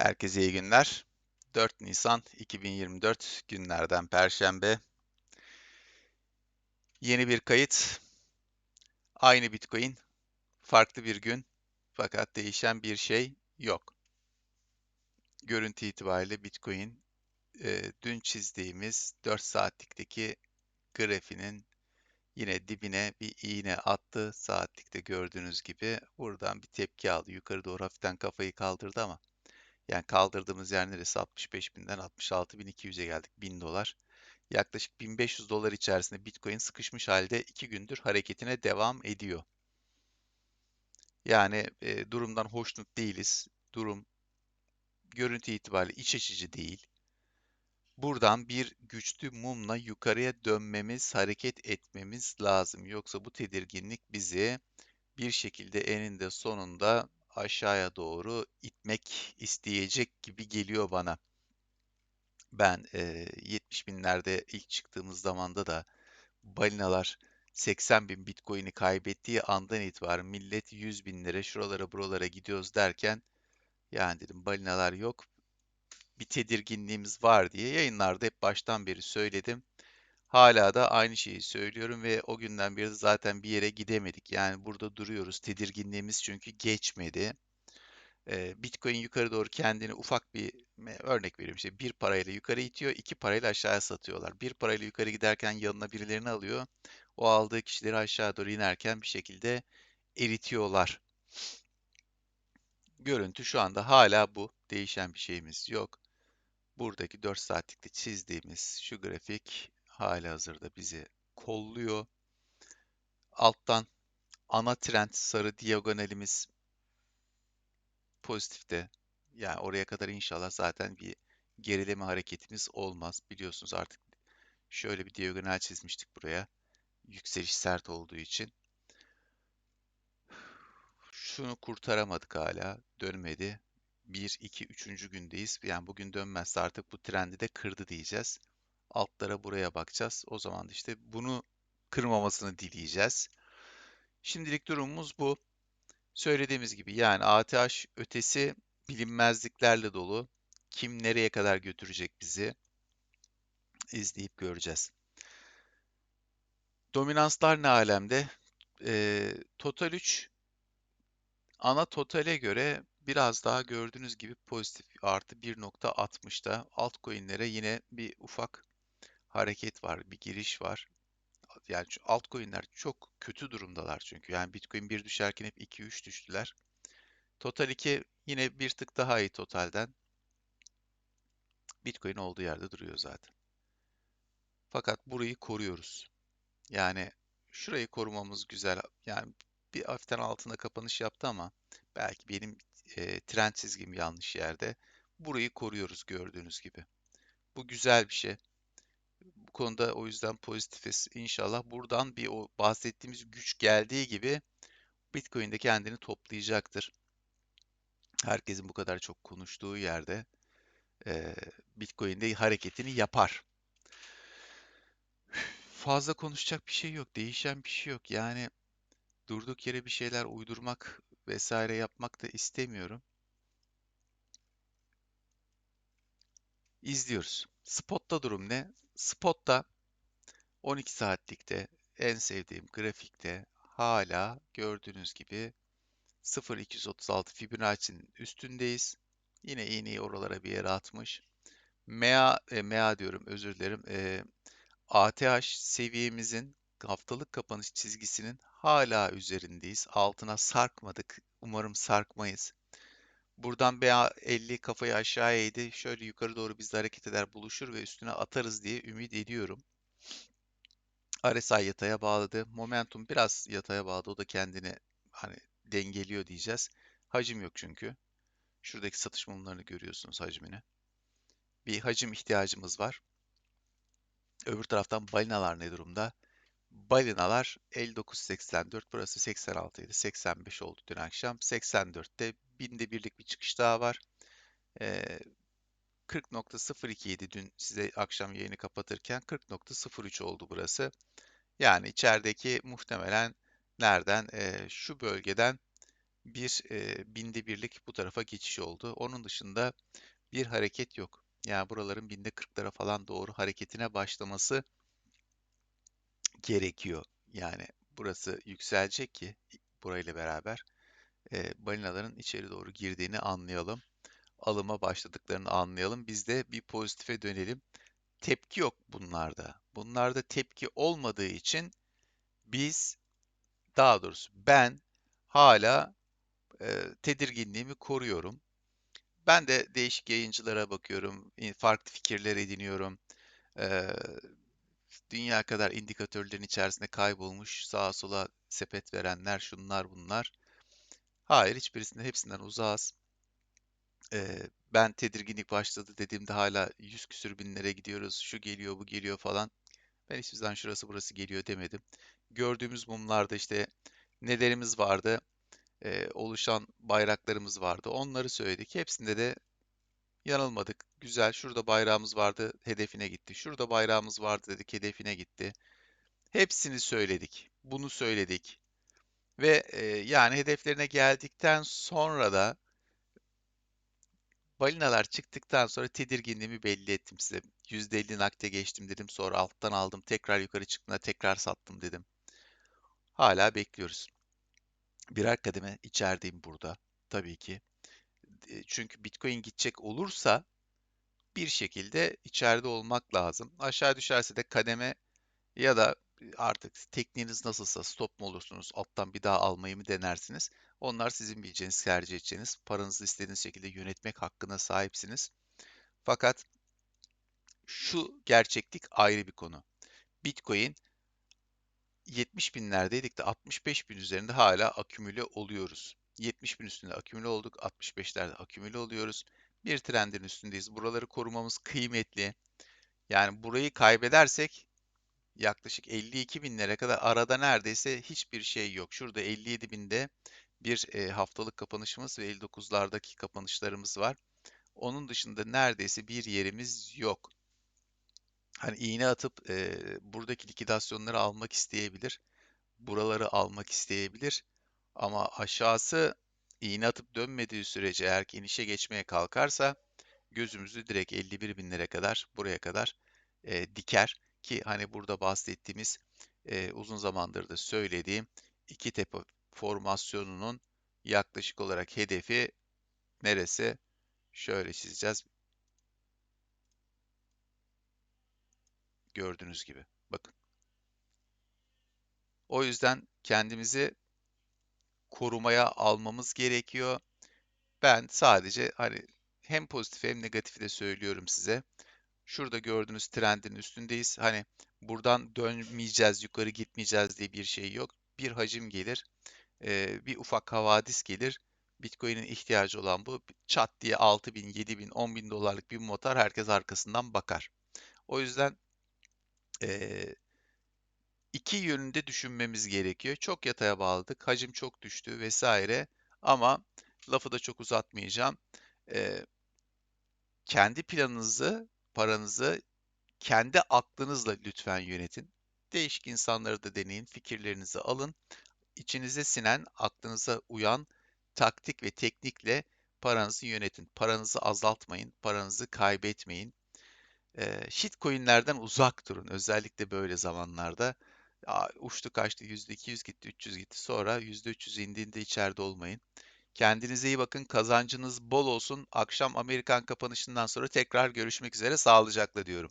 Herkese iyi günler. 4 Nisan 2024 günlerden Perşembe. Yeni bir kayıt. Aynı Bitcoin. Farklı bir gün. Fakat değişen bir şey yok. Görüntü itibariyle Bitcoin e, dün çizdiğimiz 4 saatlikteki grafinin yine dibine bir iğne attı. Saatlikte gördüğünüz gibi buradan bir tepki aldı. Yukarı doğru hafiften kafayı kaldırdı ama yani kaldırdığımız yer neresi? 65.000'den 66.200'e geldik. 1000 dolar. Yaklaşık 1500 dolar içerisinde Bitcoin sıkışmış halde 2 gündür hareketine devam ediyor. Yani e, durumdan hoşnut değiliz. Durum görüntü itibariyle iç açıcı değil. Buradan bir güçlü mumla yukarıya dönmemiz, hareket etmemiz lazım. Yoksa bu tedirginlik bizi bir şekilde eninde sonunda aşağıya doğru itmek isteyecek gibi geliyor bana. Ben e, 70 binlerde ilk çıktığımız zamanda da balinalar 80 bin bitcoin'i kaybettiği andan itibaren millet 100 binlere şuralara buralara gidiyoruz derken yani dedim balinalar yok bir tedirginliğimiz var diye yayınlarda hep baştan beri söyledim. Hala da aynı şeyi söylüyorum ve o günden beri zaten bir yere gidemedik. Yani burada duruyoruz. Tedirginliğimiz çünkü geçmedi. Bitcoin yukarı doğru kendini ufak bir örnek veriyorum işte bir parayla yukarı itiyor, iki parayla aşağıya satıyorlar. Bir parayla yukarı giderken yanına birilerini alıyor. O aldığı kişileri aşağı doğru inerken bir şekilde eritiyorlar. Görüntü şu anda hala bu. Değişen bir şeyimiz yok. Buradaki 4 saatlikte çizdiğimiz şu grafik hala hazırda bizi kolluyor. Alttan ana trend sarı diagonalimiz pozitifte. Yani oraya kadar inşallah zaten bir gerileme hareketimiz olmaz. Biliyorsunuz artık şöyle bir diagonal çizmiştik buraya. Yükseliş sert olduğu için. Şunu kurtaramadık hala. Dönmedi. 1, 2, 3. gündeyiz. Yani bugün dönmezse artık bu trendi de kırdı diyeceğiz. Altlara buraya bakacağız. O zaman işte bunu kırmamasını dileyeceğiz. Şimdilik durumumuz bu. Söylediğimiz gibi yani ATH ötesi bilinmezliklerle dolu. Kim nereye kadar götürecek bizi izleyip göreceğiz. Dominanslar ne alemde? E, total 3 ana totale göre biraz daha gördüğünüz gibi pozitif artı 1.60'da altcoin'lere yine bir ufak hareket var, bir giriş var. Yani altcoin'ler çok kötü durumdalar çünkü. Yani Bitcoin bir düşerken hep 2-3 düştüler. Total 2 yine bir tık daha iyi totalden. Bitcoin olduğu yerde duruyor zaten. Fakat burayı koruyoruz. Yani şurayı korumamız güzel. Yani bir hafiften altında kapanış yaptı ama belki benim e, trend çizgim yanlış yerde. Burayı koruyoruz gördüğünüz gibi. Bu güzel bir şey. Bu konuda o yüzden pozitifiz. İnşallah buradan bir o bahsettiğimiz güç geldiği gibi Bitcoin de kendini toplayacaktır. Herkesin bu kadar çok konuştuğu yerde e, Bitcoin de hareketini yapar. Fazla konuşacak bir şey yok, değişen bir şey yok. Yani durduk yere bir şeyler uydurmak vesaire yapmak da istemiyorum. İzliyoruz. Spot'ta durum ne? Spot'ta 12 saatlikte en sevdiğim grafikte hala gördüğünüz gibi 0.236 Fibonacci'nin üstündeyiz. Yine iğneyi oralara bir yere atmış. MA, e, MA diyorum özür dilerim. E, ATH seviyemizin haftalık kapanış çizgisinin hala üzerindeyiz. Altına sarkmadık. Umarım sarkmayız. Buradan BA50 kafayı aşağı eğdi. Şöyle yukarı doğru bizde hareket eder buluşur ve üstüne atarız diye ümit ediyorum. RSI yataya bağladı. Momentum biraz yataya bağladı. O da kendini hani dengeliyor diyeceğiz. Hacim yok çünkü. Şuradaki satış mumlarını görüyorsunuz hacmini. Bir hacim ihtiyacımız var. Öbür taraftan balinalar ne durumda? Balinalar 59.84 burası 86 idi 85 oldu dün akşam 84'te binde birlik bir çıkış daha var ee, 40.02 idi dün size akşam yayını kapatırken 40.03 oldu burası yani içerideki muhtemelen nereden ee, şu bölgeden bir e, binde birlik bu tarafa geçiş oldu. Onun dışında bir hareket yok. Yani buraların binde 40'lara falan doğru hareketine başlaması gerekiyor. Yani burası yükselecek ki burayla beraber e, balinaların içeri doğru girdiğini anlayalım. Alıma başladıklarını anlayalım. Biz de bir pozitife dönelim. Tepki yok bunlarda. Bunlarda tepki olmadığı için biz daha doğrusu ben hala e, tedirginliğimi koruyorum. Ben de değişik yayıncılara bakıyorum, farklı fikirler ediniyorum. E, dünya kadar indikatörlerin içerisinde kaybolmuş, sağa sola sepet verenler, şunlar bunlar. Hayır, hiçbirisinde hepsinden uzağız. E, ben tedirginlik başladı dediğimde hala yüz küsür binlere gidiyoruz, şu geliyor, bu geliyor falan. Ben hiçbir zaman şurası burası geliyor demedim. Gördüğümüz mumlarda işte nelerimiz vardı, e, oluşan bayraklarımız vardı. Onları söyledik. Hepsinde de yanılmadık. Güzel, şurada bayrağımız vardı, hedefine gitti. Şurada bayrağımız vardı dedik, hedefine gitti. Hepsini söyledik. Bunu söyledik. Ve e, yani hedeflerine geldikten sonra da balinalar çıktıktan sonra tedirginliğimi belli ettim size. %50 nakde geçtim dedim. Sonra alttan aldım. Tekrar yukarı çıktığında tekrar sattım dedim. Hala bekliyoruz. Birer kademe içerideyim burada. Tabii ki. E, Çünkü Bitcoin gidecek olursa bir şekilde içeride olmak lazım. Aşağı düşerse de kademe ya da artık tekniğiniz nasılsa stop mu olursunuz, alttan bir daha almayı mı denersiniz? Onlar sizin bileceğiniz, tercih edeceğiniz, paranızı istediğiniz şekilde yönetmek hakkına sahipsiniz. Fakat şu gerçeklik ayrı bir konu. Bitcoin 70 binlerdeydik de 65 bin üzerinde hala akümüle oluyoruz. 70 bin üstünde akümüle olduk, 65'lerde akümüle oluyoruz. Bir trendin üstündeyiz. Buraları korumamız kıymetli. Yani burayı kaybedersek yaklaşık 52 binlere kadar arada neredeyse hiçbir şey yok. Şurada 57 binde bir e, haftalık kapanışımız ve 59'lardaki kapanışlarımız var. Onun dışında neredeyse bir yerimiz yok. Hani iğne atıp e, buradaki likidasyonları almak isteyebilir. Buraları almak isteyebilir. Ama aşağısı iğne atıp dönmediği sürece eğer ki inişe geçmeye kalkarsa gözümüzü direkt 51 binlere kadar buraya kadar e, diker. Ki hani burada bahsettiğimiz e, uzun zamandır da söylediğim iki tepe formasyonunun yaklaşık olarak hedefi neresi? Şöyle çizeceğiz. Gördüğünüz gibi. Bakın. O yüzden kendimizi korumaya almamız gerekiyor. Ben sadece hani hem pozitif hem negatifi de söylüyorum size. Şurada gördüğünüz trendin üstündeyiz. Hani buradan dönmeyeceğiz, yukarı gitmeyeceğiz diye bir şey yok. Bir hacim gelir, bir ufak havadis gelir. Bitcoin'in ihtiyacı olan bu. Çat diye 6 bin, 7 bin, 10 bin dolarlık bir motor herkes arkasından bakar. O yüzden e, iki yönünde düşünmemiz gerekiyor. Çok yataya bağladık, hacim çok düştü vesaire. Ama lafı da çok uzatmayacağım. E, kendi planınızı, paranızı kendi aklınızla lütfen yönetin. Değişik insanları da deneyin, fikirlerinizi alın. İçinize sinen, aklınıza uyan taktik ve teknikle paranızı yönetin. Paranızı azaltmayın, paranızı kaybetmeyin. Ee, shitcoin'lerden uzak durun. Özellikle böyle zamanlarda. Ya, uçtu kaçtı, %200 gitti, 300 gitti. Sonra %300 indiğinde içeride olmayın. Kendinize iyi bakın. Kazancınız bol olsun. Akşam Amerikan kapanışından sonra tekrar görüşmek üzere. Sağlıcakla diyorum.